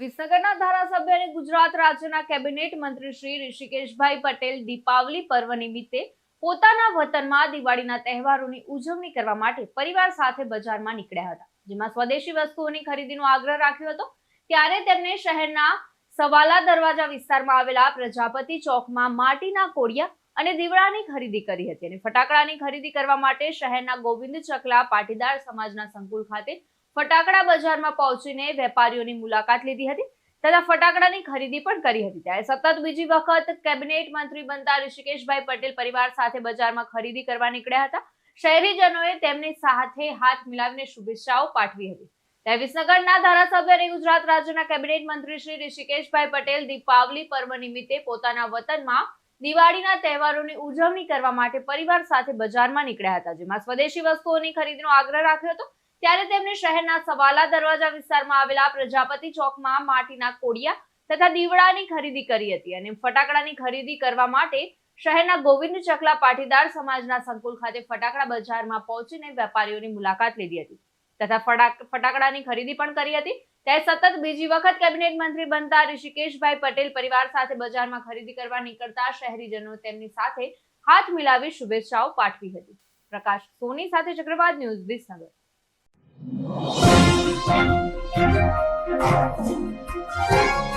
વિસનગરના ધારાસભ્ય અને ગુજરાત રાજ્યના કેબિનેટ મંત્રી શ્રી ઋષિકેશભાઈ પટેલ દીપાવલી પર્વ નિમિત્તે પોતાના વતનમાં દિવાળીના તહેવારોની ઉજવણી કરવા માટે પરિવાર સાથે બજારમાં નીકળ્યા હતા. જેમાં સ્વદેશી વસ્તુઓની ખરીદીનો આગ્રહ રાખ્યો હતો. ત્યારે તેમને શહેરના સવાલા દરવાજા વિસ્તારમાં આવેલા પ્રજાપતિ ચોકમાં માટીના કોડિયા અને દીવડાની ખરીદી કરી હતી અને ફટાકડાની ખરીદી કરવા માટે શહેરના ગોવિંદ ચકલા પાટીદાર સમાજના સંકુલ ખાતે ફટાકડા બજારમાં પહોંચીને વેપારીઓની મુલાકાત લીધી હતી તથા ફટાકડાની ખરીદી પણ કરી હતી. ત્યારે સતત બીજી વખત કેબિનેટ મંત્રી બનતા ઋષિકેશભાઈ પટેલ પરિવાર સાથે બજારમાં ખરીદી કરવા નીકળ્યા હતા. શહેરીજનોએ તેમની સાથે હાથ મિલાવીને શુભેચ્છાઓ પાઠવી હતી. ત્યારે વિસનગરના ધારાસભ્ય અને ગુજરાત રાજ્યના કેબિનેટ મંત્રી શ્રી ઋષિકેશભાઈ પટેલ દીપાવલી પર્વ નિમિત્તે પોતાના વતનમાં દિવાળીના તહેવારોની ઉજવણી કરવા માટે પરિવાર સાથે બજારમાં નીકળ્યા હતા, જેમાં સ્વદેશી વસ્તુઓની ખરીદીનો આગ્રહ રાખ્યો હતો ત્યારે તેમણે શહેરના સવાલા દરવાજા વિસ્તારમાં આવેલા પ્રજાપતિ ચોકમાં માટીના કોડિયા તથા દીવડાની ખરીદી કરી હતી અને ફટાકડાની ખરીદી કરવા માટે શહેરના ગોવિંદ ચકલા પાટીદાર સમાજના સંકુલ ખાતે ફટાકડા બજારમાં પહોંચીને વેપારીઓની મુલાકાત લીધી હતી તથા ફટાકડાની ખરીદી પણ કરી હતી. ત્યારે સતત બીજી વખત કેબિનેટ મંત્રી બનતા ઋષિકેશભાઈ પટેલ પરિવાર સાથે બજારમાં ખરીદી કરવા નીકળતા શહેરીજનો તેમની સાથે હાથ મિલાવી શુભેચ્છાઓ પાઠવી હતી. પ્રકાશ સોની સાથે ચક્રવાત ન્યૂઝ વિસનગર. Thank you.